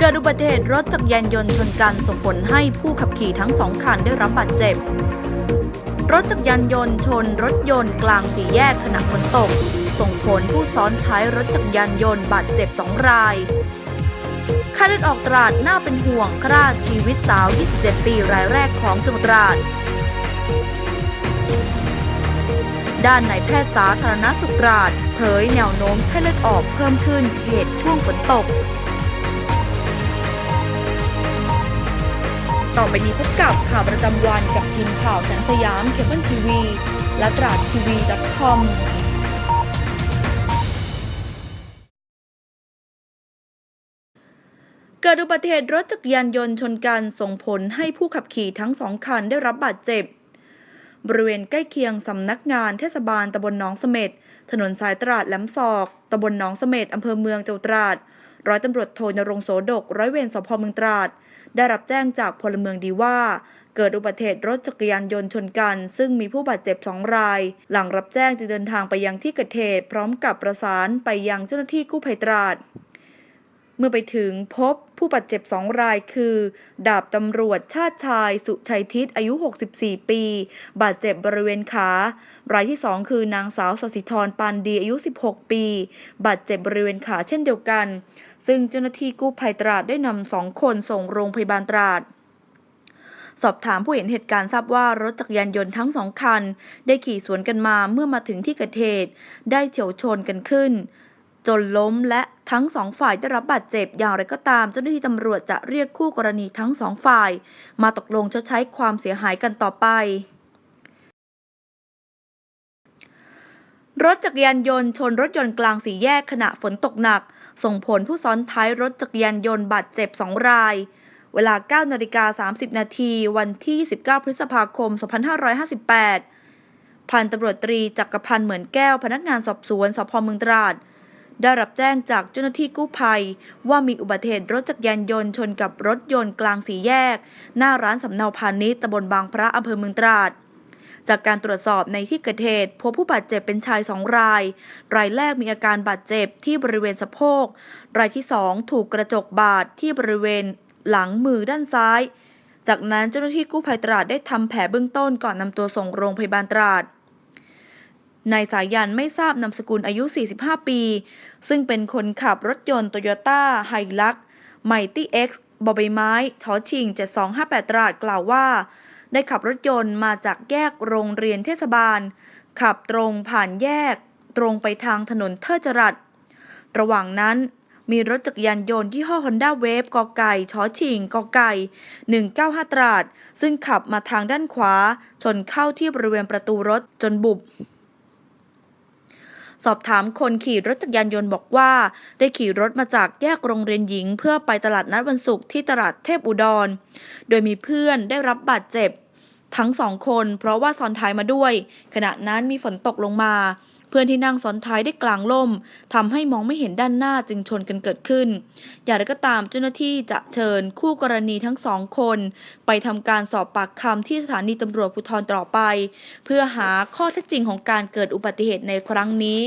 เกิดอุบัติเหตุรถจักรยานยนต์ชนกันส่งผลให้ผู้ขับขี่ทั้งสองคันได้รับบาดเจ็บ รถจักรยานยนต์ชนรถยนต์กลางสี่แยกขณะฝนตก ส่งผลผู้ซ้อนท้ายรถจักรยานยนต์บาดเจ็บสองรายค่าเลือดออกตราดน่าเป็นห่วงคราดชีวิตสาว 27 ปีรายแรกของจังหวัดตราด ด้านนายแพทย์สาธารณสุขตราด เผยแนวโน้มไข้เลือดออกเพิ่มขึ้นเหตุช่วงฝนตก ต่อไปนี้พบกับข่าวประจำวันกับทีมข่าวแสงสยามเคเบิลทีวีและตราดทีวี .com เกิดอุบัติเหตุรถจักรยานยนต์ชนกันส่งผลให้ผู้ขับขี่ทั้งสองคันได้รับบาดเจ็บบริเวณใกล้เคียงสำนักงานเทศบาลตำบลหนองเสม็ดถนนสายตราดแหลมศอกตำบลหนองเสม็ดอำเภอเมืองจังหวัดตราด ร้อยตำรวจโทนรงโสดก ร้อยเวรสพเมืองตราด ได้รับแจ้งจากพลเมืองดีว่า เกิดอุบัติเหตุรถจักรยานยนต์ชนกัน ซึ่งมีผู้บาดเจ็บสองราย หลังรับแจ้งจึงเดินทางไปยังที่เกิดเหตุพร้อมกับประสานไปยังเจ้าหน้าที่กู้ภัยตราดเมื่อไปถึงพบผู้บาดเจ็บสองรายคือ ดาบตำรวจชาติชาย สุชัยทิศอายุ 64 ปี บาดเจ็บบริเวณขา รายที่2คือนางสาวสสิธรปานดีอายุ 16 ปี บาดเจ็บบริเวณขาเช่นเดียวกัน ซึ่งเจ้าหน้าที่กู้ภัยตราดได้นำสองคนส่งโรงพยาบาลตราด สอบถามผู้เห็นเหตุการณ์ทราบว่ารถจักรยานยนต์ทั้งสองคัน ได้ขี่สวนกันมาเมื่อมาถึงที่เกิดเหตุ ได้เฉียวชนกันขึ้น จนล้มและทั้งสองฝ่ายได้รับบาดเจ็บอย่างไรก็ตามเจ้าหน้าที่ตำรวจจะเรียกคู่กรณีทั้งสองฝ่าย มาตกลงชดใช้ความเสียหายกันต่อไปรถจักรยานยนต์ชนรถยนต์กลางสี่แยกขณะฝนตกหนัก ส่งผลผู้ซ้อนท้ายรถจักรยานยนต์บาดเจ็บสองราย เวลา 9นาฬิกา30 นาทีวันที่ 19 พฤษภาคม 2558 พันตำรวจตรีจักรพันธ์เหมือนแก้วพนักงานสอบสวนสพเมืองตราดได้รับแจ้งจากเจ้าหน้าที่กู้ภัย ว่ามีอุบัติเหตุรถจักรยานยนต์ชนกับรถยนต์กลางสี่แยก หน้าร้านสำเนาพาณิชย์ตำบลบางพระอำเภอเมืองตราด จากการตรวจสอบในที่เกิดเหตุพบผู้บาดเจ็บเป็นชายสองราย รายแรกมีอาการบาดเจ็บที่บริเวณสะโพก รายที่สองถูกกระจกบาดที่บริเวณหลังมือด้านซ้าย จากนั้นเจ้าหน้าที่กู้ภัยตราดได้ทำแผลเบื้องต้นก่อนนำตัวส่งโรงพยาบาลตราดนายสายันไม่ทราบนามสกุลอายุ 45 ปี ซึ่งเป็นคนขับรถยนต์โตโยต้าไฮลักไมตี้เอ็กซ์บอใบไม้ชอชิง 7258 ตราดกล่าวว่า ได้ขับรถยนต์มาจากแยกโรงเรียนเทศบาล ขับตรงผ่านแยก ตรงไปทางถนนเทิดจรัส ระหว่างนั้นมีรถจักรยานยนต์ที่ห้อ Honda Wave กอไก่ชอชิงกอไก่ 195 ตราด ซึ่งขับมาทางด้านขวา ชนเข้าที่บริเวณประตูรถจนบุบ สอบถามคนขี่รถจักรยานยนต์บอกว่า ได้ขี่รถมาจากแยกโรงเรียนหญิง เพื่อไปตลาดนัดวันศุกร์ที่ตลาดเทพอุดร โดยมีเพื่อนได้รับบาดเจ็บ ทั้งสองคน เพราะว่าซ้อนท้ายมาด้วย ขณะนั้นมีฝนตกลงมา พื่อนที่นั่งซ้อนท้ายได้กลางล่ม ทำให้มองไม่เห็นด้านหน้าจึงชนกันเกิดขึ้น อย่างไรก็ตามเจ้าหน้าที่จะเชิญคู่กรณีทั้งสองคน ไปทำการสอบปากคำที่สถานีตำรวจภูธรต่อไป เพื่อหาข้อเท็จจริงของการเกิดอุบัติเหตุในครั้งนี้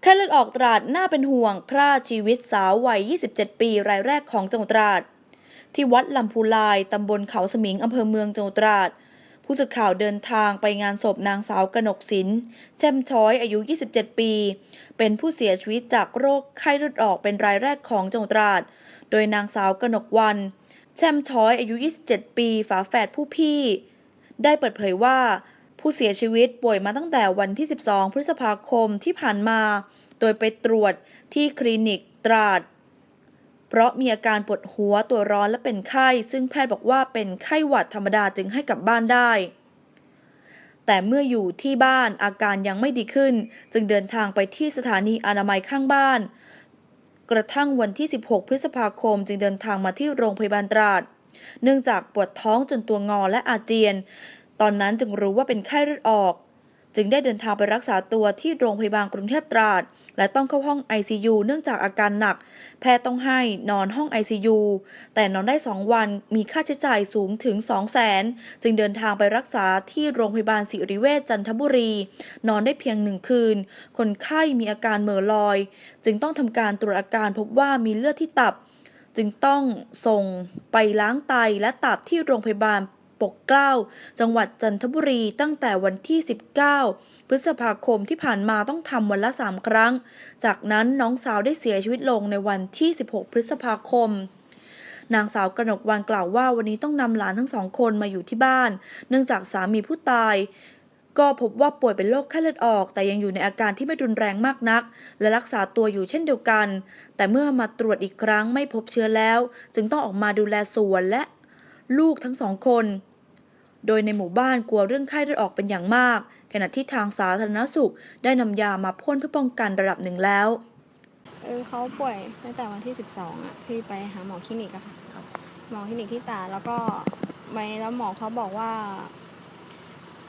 แครเลือดออกตราดน่าเป็นห่วงฆ่าชีวิตสาววัย 27 ปี รายแรกของจังหวัดตราด ที่วัดลำพูลาย ตำบลเขาสมิง อำเภอเมืองจังหวัดตราด ผู้สื่อข่าวเดินทางไปงานศพนางสาวกนกศิลป์แช่มช้อยอายุ 27 ปี เป็นผู้เสียชีวิตจากโรคไข้เลือดออกเป็นรายแรกของจังหวัดตราด โดยนางสาวกนกวัน แช่มช้อยอายุ 27 ปี ฝาแฝดผู้พี่ ได้เปิดเผยว่า ผู้เสียชีวิตป่วยมาตั้งแต่วันที่ 12 พฤษภาคมที่ผ่านมา โดยไปตรวจที่คลินิกตราด เพราะมีอาการปวดหัวตัวร้อนและเป็นไข้ ซึ่งแพทย์บอกว่าเป็นไข้หวัดธรรมดาจึงให้กลับบ้านได้ แต่เมื่ออยู่ที่บ้านอาการยังไม่ดีขึ้น จึงเดินทางไปที่สถานีอนามัยข้างบ้าน กระทั่งวันที่ 16 พฤษภาคมจึงเดินทางมาที่โรงพยาบาลตราด เนื่องจากปวดท้องจนตัวงอและอาเจียน ตอนนั้นจึงรู้ว่าเป็นไข้เลือดออก จึงได้เดินทางไปรักษาตัวที่โรงพยาบาลกรุงเทพตราด และต้องเข้าห้อง ICU เนื่องจากอาการหนัก แพทย์ต้องให้นอนห้อง ICU แต่นอนได้ 2 วันมีค่าใช้จ่ายสูงถึง 2 0 0แสนจึงเดินทางไปรักษาที่โรงพยาบาลศิริเวชจันทบุรี นอนได้เพียงหนึ่งคืน คนไข้มีอาการเหม่อลอย จึงต้องทำการตรวจอาการพบว่ามีเลือดที่ตับ จึงต้องส่งไปล้างไตและตับที่โรงพยาบาล ปกเกล้า จังหวัดจันทบุรีตั้งแต่วันที่ 19 พฤษภาคมที่ผ่านมาต้องทำวันละ 3 ครั้ง จากนั้นน้องสาวได้เสียชีวิตลงในวันที่ 16 พฤษภาคมนางสาวกนกวันกล่าวว่าวันนี้ต้องนำหลานทั้งสองคนมาอยู่ที่บ้าน เนื่องจากสามีผู้ตาย ก็พบว่าป่วยเป็นโรคไข้เลือดออก แต่ยังอยู่ในอาการที่ไม่รุนแรงมากนัก และรักษาตัวอยู่เช่นเดียวกัน แต่เมื่อมาตรวจอีกครั้งไม่พบเชื้อแล้ว จึงต้องออกมาดูแลสวนและ ลูกทั้งสองคน โดยในหมู่บ้านกลัวเรื่องไข้เลือดออกเป็นอย่างมาก ขณะที่ทางสาธารณสุขได้นำยามาพ่นเพื่อป้องกันระดับหนึ่งแล้วเออเขาป่วยตั้งแต่วันที่ 12อะพี่ไปหาหมอคลินิกอะค่ะหมอคลินิกที่ตาแล้วก็ไปแล้วหมอเขาบอกว่า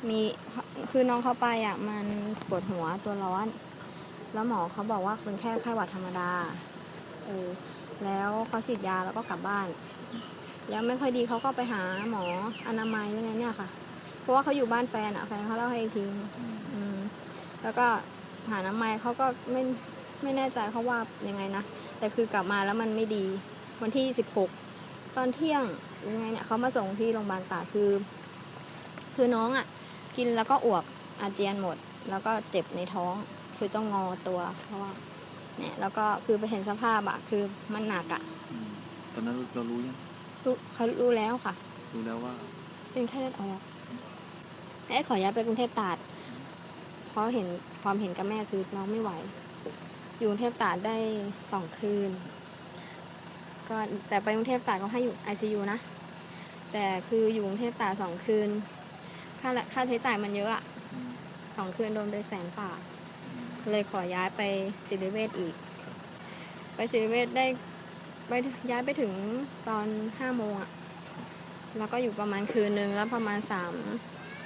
มีคือน้องเขาไปอะมันปวดหัวตัวร้อน แล้วหมอเขาบอกว่าเป็นแค่ไข้หวัดธรรมดาเออแล้วเขาฉีดยาแล้วก็กลับบ้าน ยังไม่ค่อยดีเขาก็ไปหาหมออนามัยหรือไงเนี่ยค่ะ เพราะว่าเขาอยู่บ้านแฟนอะแฟนเขาเล่าให้อีกทีนึงอืมแล้วก็หาอนามัยเขาก็ไม่ไม่แน่ใจเขาว่ายังไงนะแต่คือกลับมาแล้วมันไม่ดี วันที่16ตอนเที่ยงยังไงเนี่ยเขามาส่งที่โรงพยาบาลตาคือ คือน้องอะ่ะ กินแล้วก็อ้วกอาเจียนหมด แล้วก็เจ็บในท้องคือต้องงอตัว เพราะว่าเนี่ยแล้วก็คือไปเห็นสภาพอะคือมันหนักอะตอนนั้นเรารู้ยัง รู้เขารู้แล้วค่ะ รู้แล้วว่า เป็นแค่เลือดออกเอ้ขอย้ายไปกรุงเทพตราดเพราะเห็นความเห็นกับแม่คือน้องไม่ไหว อยู่กรุงเทพตราดได้สองคืน ก็แต่ไปกรุงเทพตราดก็ให้อยู่ ICU นะ แต่คืออยู่กรุงเทพตราดสองคืน ค่าละค่าใช้จ่ายมันเยอะอะอืมสองคืนโดนไปแสนฝ่าอืมเลยขอย้ายไปศิริเวชอีก ไปศิริเวชได้ ไปย้ายไปถึงตอนห้าโมงอะแล้วก็อยู่ประมาณคืนนึงแล้วประมาณสาม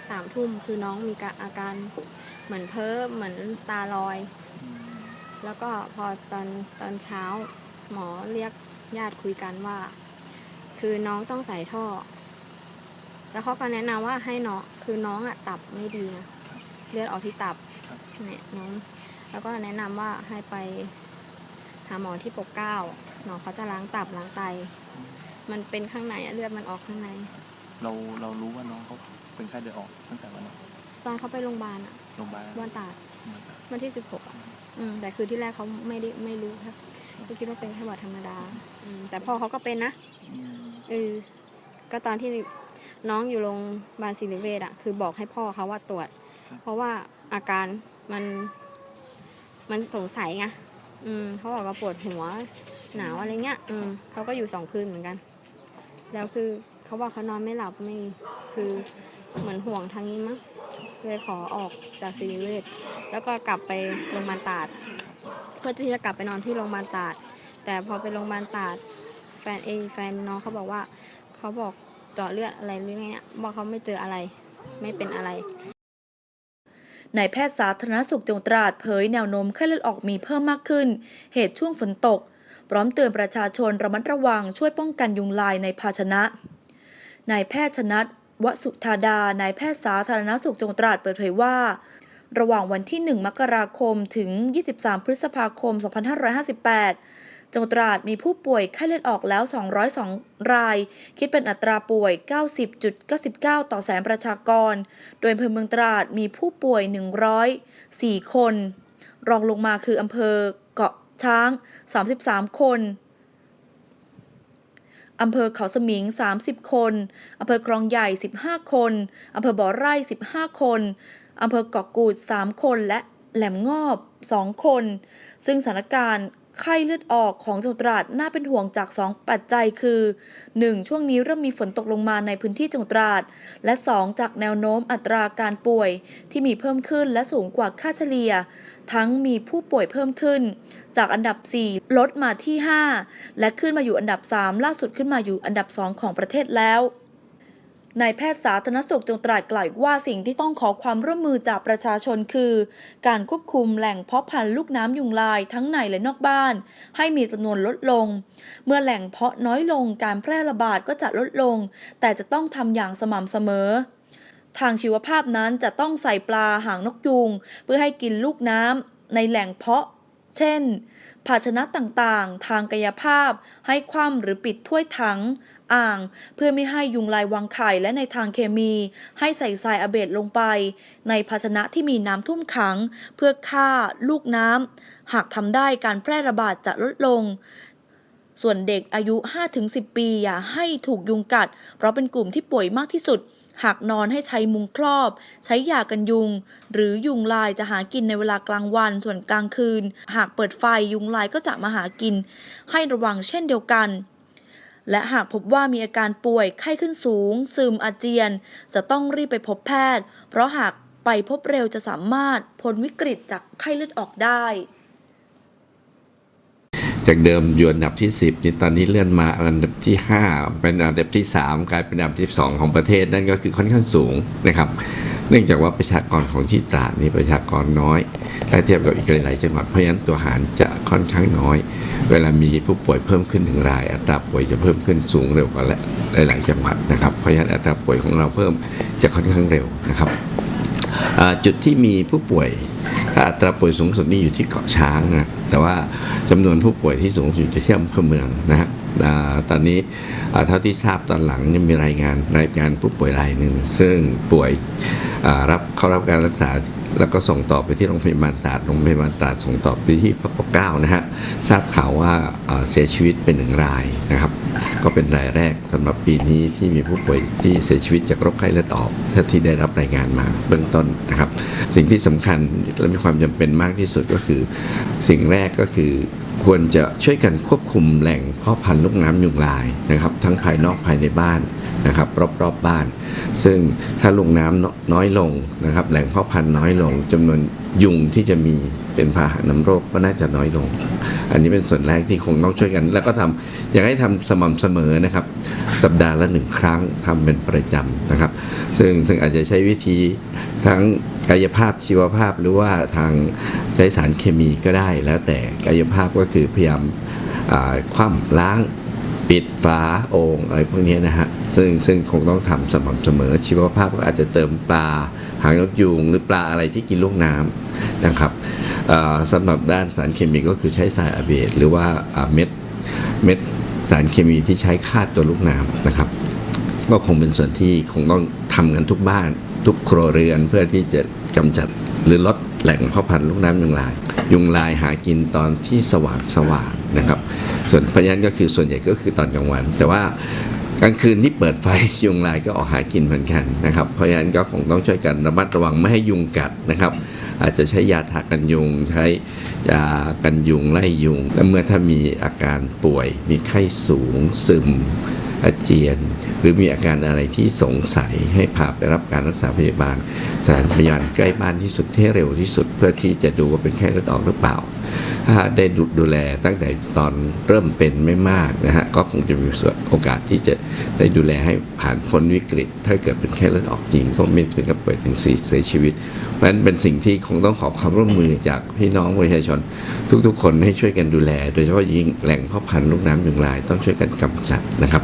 สามทุ่มคือน้องมีกะอาการเหมือนเพ้อเหมือนตาลอยอืมแล้วก็พอตอนตอนเช้า หมอเรียกญาติคุยกันว่า คือน้องต้องใส่ท่อ แล้วเขาก็แนะนำว่าให้น้องคือน้องอะตับไม่ดีนะเลือดออกที่ตับครับเนี่ยน้อง แล้วก็แนะนำว่าให้ไปหาหมอที่ปกเกล้า หมอเขาจะล้างตับล้างไต มันเป็นข้างในอะเลือดมันออกข้างใน เราเรารู้ว่าน้องเขาเป็นไข้เลือดออกตั้งแต่วันไหนตอนเขาไปโรงพยาบาลอะโรงพยาบาลวันตราดมันวันที่สิบหกอะอืมแต่คือที่แรกเขาไม่ได้ไม่รู้ครับก็คิดว่าเป็นแค่หวัดธรรมดาอืมแต่พ่อเขาก็เป็นนะอืมเออก็ตอนที่น้องอยู่โรงพยาบาลศิริเวชอะคือบอกให้พ่อเขาว่าตรวจ เพราะว่าอาการมัน มันสงสัยไงอืมเขาบอกว่าปวดหัว หนาวอะไรเงี้ยอืมเขาก็อยู่สองคืนเหมือนกัน แล้วคือเขาบอกเขานอนไม่หลับไม่คือเหมือนห่วงทางนี้มั้งเลยขอออกจากศิริเวชแล้วก็กลับไปโรงพยาบาลตาดเพื่อที่จะกลับไปนอนที่โรงพยาบาลตาด แต่พอไปโรงพยาบาลตาด แฟนเอแฟนน้องเขาบอกว่าเขาบอกเจาะเลือดอะไรหรือไงเนี่ยบอกเขาไม่เจออะไรไม่เป็นอะไรนายแพทย์สาธารณสุขจังหวัดตราดเผยแนวโน้มไข้เลือดออกมีเพิ่มมากขึ้น เหตุช่วงฝนตก พร้อมเตือนประชาชนระมัดระวังช่วยป้องกันยุงลายในภาชนะ นายแพทย์ชนัดวสุธาดา นายแพทย์สาธารณสุขจังหวัดตราดเปิดเผยว่า ระหว่างวันที่ 1 มกราคมถึง 23 พฤษภาคม 2558 จังหวัดตราดมีผู้ป่วยไข้เลือดออกแล้ว 202 ราย คิดเป็นอัตราป่วย 90.99 ต่อแสนประชากร โดยอำเภอเมืองตราดมีผู้ป่วย 104 คน รองลงมาคืออำเภอ ช้าง 33 คนอำเภอเขาสมิง 30 คน อำเภอคลองใหญ่ 15 คน อำเภอบ่อไร่ 15 คน อำเภอเกาะกูด 3 คน และแหลมงอบ 2 คน ซึ่งสถานการณ์ ไข้เลือดออกของจังหวัดตราดน่าเป็นห่วงจาก 2 ปัจจัยคือ 1. ช่วงนี้เริ่มมีฝนตกลงมาในพื้นที่จังหวัดตราด และ 2. จากแนวโน้มอัตราการป่วย ที่มีเพิ่มขึ้นและสูงกว่าค่าเฉลี่ย ทั้งมีผู้ป่วยเพิ่มขึ้น จากอันดับ 4 ลดมาที่ 5 และขึ้นมาอยู่อันดับ 3 ล่าสุดขึ้นมาอยู่อันดับ 2 ของประเทศแล้ว นายแพทย์สาธารณสุขจังตราดกล่าวว่าสิ่งที่ต้องขอความร่วมมือจากประชาชนคือ การควบคุมแหล่งเพาะพันธุ์ลูกน้ำยุงลายทั้งในและนอกบ้าน ให้มีจำนวนลดลง เมื่อแหล่งเพาะน้อยลงการแพร่ระบาดก็จะลดลง แต่จะต้องทำอย่างสม่ำเสมอทางชีวภาพนั้นจะต้องใส่ปลาหางนกยูงเพื่อให้กินลูกน้ำในแหล่งเพาะ เช่น ภาชนะต่างๆ ทางกายภาพ ให้คว่ำหรือปิดถ้วยถัง อ่าง เพื่อไม่ให้ยุงลายวางไข่และในทางเคมี ให้ใส่ทรายอะเบดลงไป ในภาชนะที่มีน้ำท่วมขัง เพื่อฆ่า ลูกน้ำหากทำได้การแพร่ระบาดจะลดลงส่วนเด็กอายุ 5-10 ปีอย่าให้ถูกยุงกัด เพราะเป็นกลุ่มที่ป่วยมากที่สุด หากนอนให้ใช้มุงครอบ ใช้ยากันยุง หรือยุงลายจะหากินในเวลากลางวัน ส่วนกลางคืน หากเปิดไฟยุงลายก็จะมาหากิน ให้ระวังเช่นเดียวกันและหากพบว่ามีอาการป่วยไข้ขึ้นสูง ซึมอาเจียน จะต้องรีบไปพบแพทย์ เพราะหากไปพบเร็วจะสามารถพ้นวิกฤตจากไข้เลือดออกได้ จากเดิมอยู่อันดับที่ 10นี่ตอนนี้เลื่อนมาอันดับที่ 5 เป็นอันดับที่ 3 กลายเป็นอันดับที่ 2 ของประเทศนั่นก็คือค่อนข้างสูงนะครับ เนื่องจากว่าประชากรของที่ตราดนี่ประชากรน้อยถ้าเทียบกับอีกหลายๆจังหวัดเพราะฉะนั้นตัวหารจะค่อนข้างน้อย เวลามีผู้ป่วยเพิ่มขึ้นหนึ่งราย อัตราป่วยจะเพิ่มขึ้นสูงเร็วกว่าหลายๆจังหวัดนะครับเพราะฉะนั้นอัตราป่วยของเราเพิ่มจะค่อนข้างเร็วนะครับจุดที่มีผู้ป่วยอัตราป่วยสูงสุดนี่อยู่ที่เกาะช้างนะแต่ว่าจำนวนผู้ป่วยที่สูงสุดอยู่ที่อำเภอเมืองนะฮะตอนนี้เท่าที่ทราบตอนหลังยังมีรายงานรายงานผู้ป่วยรายหนึ่งซึ่งป่วยรับเข้ารับการรักษาแล้วก็ส่งต่อไปที่โรงพยาบาลตราดโรงพยาบาลตราดส่งต่อไปที่พระปกเก้านะฮะทราบข่าวว่าเสียชีวิตเป็นหนึ่งรายนะครับ ก็เป็นรายแรกสำหรับปีนี้ที่มีผู้ป่วยที่เสียชีวิตจากโรคไข้เลือดออกเท่าที่ได้รับรายงานมาเบื้องต้นนะครับ สิ่งที่สำคัญและมีความจำเป็นมากที่สุดก็คือสิ่งแรรกก็คือควรจะช่วยกันควบคุมแหล่งเพาะพันธุ์ลูกน้ำยุงลายนะครับ ทั้งภายนอกภายในบ้าน นะครับรอบๆบบ้าน ซึ่งถ้าลูกน้ำน้อยลงนะครับ แหล่งเพาะพันธุ์น้อยลงจำนวนยุงที่จะมีเป็นพาหะนำโรคก็น่าจะน้อยลง อันนี้เป็นส่วนแรกที่คงต้องช่วยกัน แล้วก็ทำอยากให้ทำสม่ำเสมอนะครับ สัปดาห์ละหนึ่งครั้งทำเป็นประจำนะครับ ซึ่งซึ่งอาจจะใช้วิธีทั้งกายภาพชีวภาพหรือว่าทางใช้สารเคมีก็ได้แล้วแต่กายภาพก็คือพยายามคว่ำล้าง ปิดฝาโอ่งอะไรพวกนี้นะฮะซึ่งซึ่งคงต้องทำสม่ำเสมอ ชีวภาพก็อาจจะเติมปลาหางนกยูงหรือปลาอะไรที่กินลูกน้ำนะครับเอ่อสำหรับด้านสารเคมีก็คือใช้สารอะเบดหรือว่าอ่าเม็ดเม็ดสารเคมีที่ใช้ฆ่าตัวลูกน้ำนะครับ ก็คงเป็นส่วนที่คงต้องทำกันทุกบ้านทุกครัวเรือนเพื่อที่จะกำจัด หรือลดแหล่งเพาะพันธุ์ลูกน้ำยุงลาย ยุงลายหากินตอนที่สว่างสว่างนะครับ ส่วนพราะฉะนั้นก็คือส่วนใหญ่ก็คือตอนกลางวัน แต่ว่ากลางคืนที่เปิดไฟยุงลายก็ออกหากินเหมือนกันนะครับ เพราะฉะนั้นก็คงต้องช่วยกันระมัดระวังไม่ให้ยุงกัดนะครับ อาจจะใช้ยาทากันยุง ใช้ยากันยุงไล่ยุง และเมื่อถ้ามีอาการป่วย มีไข้สูงซึม อาเจียน หรือมีอาการอะไรที่สงสัยให้พาไปรับการรักษาพยาบาลสถานพยาบาลใกล้บ้านที่สุดให้เร็วที่สุด เพื่อที่จะดูว่าเป็นไข้เลือดออกหรือเปล่า ได้ดูดูแลตั้งแต่ตอนเริ่มเป็นไม่มากนะฮะก็คงจะมีโอกาสที่จะได้ดูแลให้ผ่านพ้นวิกฤต ถ้าเกิดเป็นไข้เลือดออกจริงก็ไม่ถึงกับป่วยถึงเสียชีวิต เพราะฉะนั้นเป็นสิ่งที่คงต้องขอความร่วมมือจากพี่น้องประชาชน ทุกๆ คนให้ช่วยกันดูแล โดยเฉพาะยิ่งแหล่งพาะพันธุ์ลูกน้ำยุงลายต้องช่วยกันกำจัดนะครับ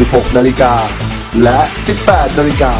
16 นาฬิกา และ 18 นาฬิกา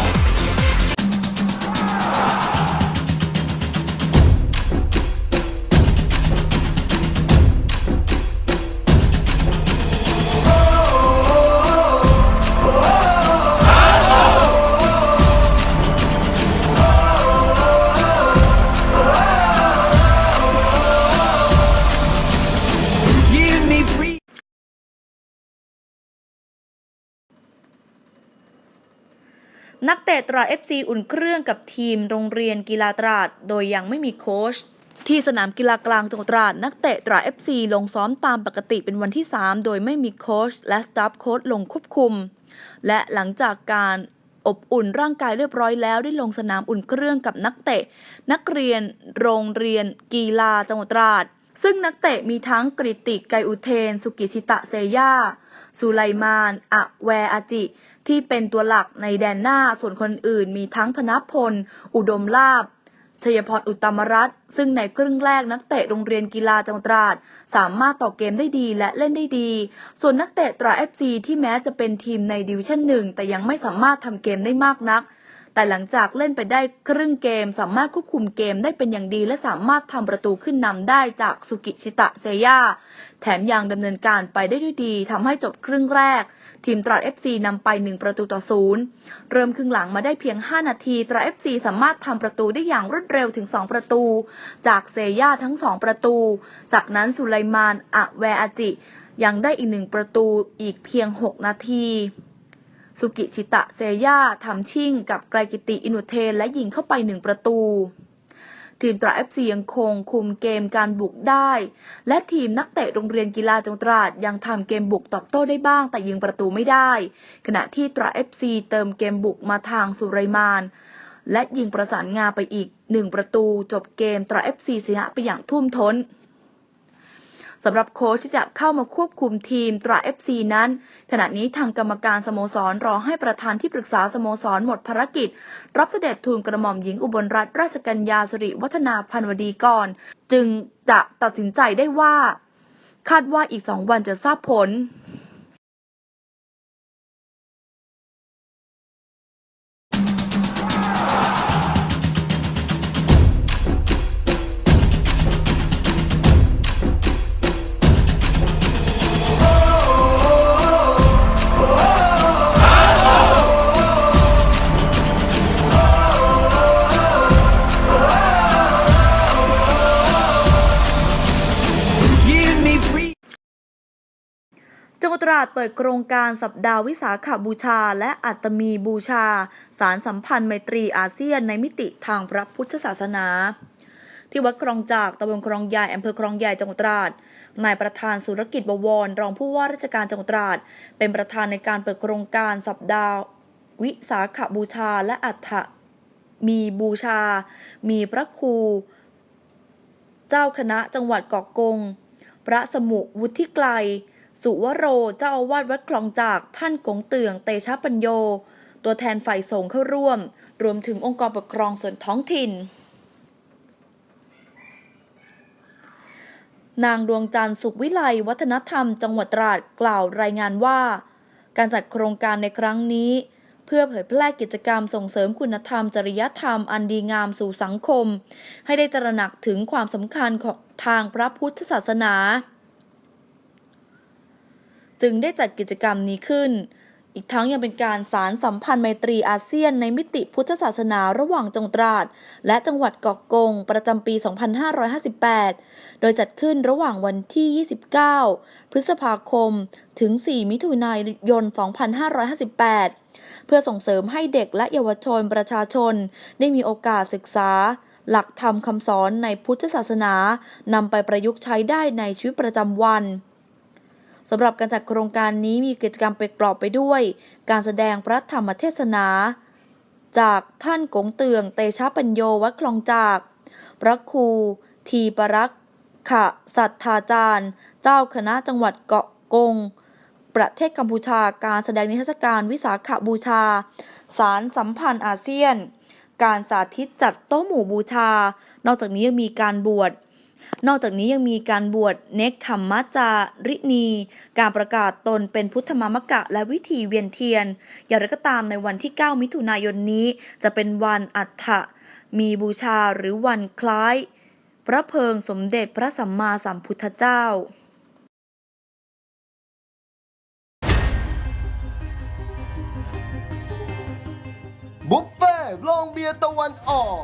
นักเตะตราด FC อุ่นเครื่องกับทีมโรงเรียนกีฬาตราด โดยยังไม่มีโค้ชที่สนามกีฬากลางจังหวัดตราดนักเตะตราด FC ลงซ้อมตามปกติเป็นวันที่ 3 โดยไม่มีโค้ชและสตาฟโค้ชลงควบคุม และหลังจากการอบอุ่นร่างกายเรียบร้อยแล้วได้ลงสนามอุ่นเครื่องกับนักเตะ นักเรียนโรงเรียน กีฬาจังหวัดตราด ซึ่งนักเตะมีทั้งกริติกไกอุเทน สุกิชิตะเซย่าสุไลมานอะแวอาจิ ที่เป็นตัวหลักในแดนหน้าส่วนคนอื่นมีทั้งธนพล อุดมลาบชยพรอุตตมรัตน์ซึ่งในครึ่งแรกนักเตะโรงเรียนกีฬาจังหวัดตราด สามารถต่อเกมได้ดีและเล่นได้ดี ส่วนนักเตะตราเอฟซีที่แม้จะเป็นทีมในดิวิชั่นหนึ่งแต่ยังไม่สามารถทำเกมได้มากนัก แต่หลังจากเล่นไปได้ครึ่งเกม สามารถควบคุมเกมได้เป็นอย่างดี และสามารถทำประตูขึ้นนำได้จากสุกิชิตะเซย่าแถมยังดำเนินการไปได้ด้วยดีทำให้จบครึ่งแรก ทีมตราด FC นำไป 1 ประตูต่อศูนย์เริ่มครึ่งหลังมาได้เพียง 5 นาที ตราด FC สามารถทำประตูได้อย่างรวดเร็วถึง 2 ประตู จากเซย่าทั้ง 2 ประตู จากนั้นสุไลมานอะแวอาจิ ยังได้อีกหนึ่งประตูอีกเพียง 6 นาที สุกิชิตะเซย่าทำชิ่งกับไกรกิติอินุเทน และยิงเข้าไป1ประตู ทีมตราเอฟซียังคงคุมเกมการบุกได้ และทีมนักเตะโรงเรียนกีฬาจังตราดยังทำเกมบุกตอบโต้ได้บ้าง แต่ยิงประตูไม่ได้ ขณะที่ตราเอฟซีเติมเกมบุกมาทางสุไรมาน และยิงประสานงาไปอีกหนึ่งประตู จบเกมตราเอฟซีชนะไปอย่างทุ่มท้น สำหรับโค้ชที่จะเข้ามาควบคุมทีมตราเอฟซีนั้น ขณะนี้ทางกรรมการสโมสรรอให้ประธานที่ปรึกษาสโมสรหมดภารกิจ รับเสด็จทูลกระหม่อมหญิงอุบลรัตนราชกัญญาสิริวัฒนาพันวดีก่อน จึงจะตัดสินใจได้ว่า คาดว่าอีกสองวันจะทราบผล เปิดโครงการสัปดาห์วิสาขบูชา และอัตมีบูชา สารสัมพันธ์ไมตรีอาเซียนในมิติทางพระพุทธศาสนา ที่วัดครองจากตำบลครองใหญ่อำเภอครองใหญ่จังหวัดตราดนายประธานสุรกิจบวร รองผู้ว่าราชการจังหวัดตราด เป็นประธานในการเปิดโครงการสัปดาห์ วิสาขบูชา และอัฐมีบูชา มีพระครู เจ้าคณะจังหวัดเกาะกง พระสมุวุฒิไกล สุวโร เจ้าอาวาสวัดคลองจาก ท่านกงเตืองเตชะปัญโย ตัวแทนฝ่ายสงฆ์เข้าร่วม รวมถึงองค์กรปกครองส่วนท้องถิ่น นางดวงจันทร์สุขวิไลวัฒนธรรม จังหวัดตราดกล่าวรายงานว่า การจัดโครงการในครั้งนี้ เพื่อเผยแพร่กิจกรรมส่งเสริมคุณธรรม จริยธรรม อันดีงามสู่สังคม ให้ได้ตระหนักถึงความสำคัญของทางพระพุทธศาสนา จึงได้จัดกิจกรรมนี้ขึ้น อีกทั้งยังเป็นการสารสัมพันธ์ไมตรีอาเซียนในมิติพุทธศาสนาระหว่างจังหวัดตราด และจังหวัดเกาะกง ประจำปี 2558 โดยจัดขึ้นระหว่างวันที่ 29 พฤษภาคม ถึง 4 มิถุนายน 2558เพื่อส่งเสริมให้เด็กและเยาวชนประชาชน ได้มีโอกาสศึกษา หลักธรรมคำสอนในพุทธศาสนานำไปประยุกต์ใช้ได้ในชีวิตประจำวัน สำหรับการจัดโครงการนี้มีกิจกรรมประกอบไปด้วย การแสดงพระธรรมเทศนา จากท่านกงเตืองเตชะปัญโยวัดคลองจาก พระครู ทีปรักขะสัทธาจารย์ เจ้าคณะจังหวัดเกาะกง ประเทศกัมพูชาการแสดงนิทรรศการวิสาขบูชา สารสัมพันธ์อาเซียน การสาธิตจัดโต๊ะหมู่บูชา นอกจากนี้ยังมีการบวช นอกจากนี้ยังมีการบวชเนกขมมจารินีการประกาศตนเป็นพุทธมามกะและวิธีเวียนเทียน อย่างไรก็ตามในวันที่ 9 มิถุนายนนี้ จะเป็นวันอัฏฐะมีบูชาหรือวันคล้าย พระเพลิงสมเด็จพระสัมมาสัมพุทธเจ้าบุฟเฟ่ต์ลองเบียร์ตะวันออก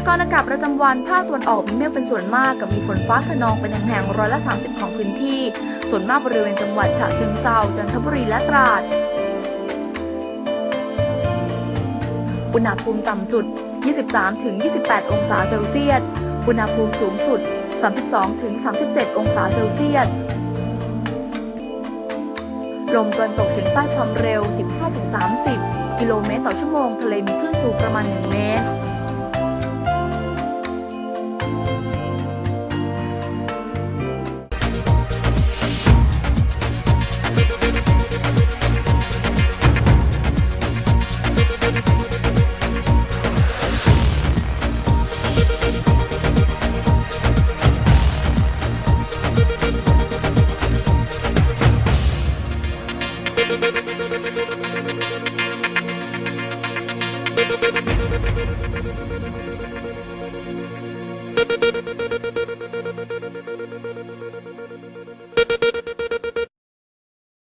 ยากรณ์อากาศประจำวันภาคตะวันออกมีเมฆเป็นส่วนมากกับมีฝนฟ้าขนองเป็นแห่งๆร้อยละ 30 ของพื้นที่ ส่วนมากบริเวณจังหวัดฉะเชิงเทราจันทบุรีและตราด อุณหภูมิต่ำสุด 23-28 องศาเซลเซียส อุณหภูมิสูงสุด 32-37 องศาเซลเซียส ลมตะวันตกเฉียงใต้ความเร็ว 15-30 กิโลเมตรต่อชั่วโมง ทะเลมีคลื่นสูงประมาณ 1 เมตร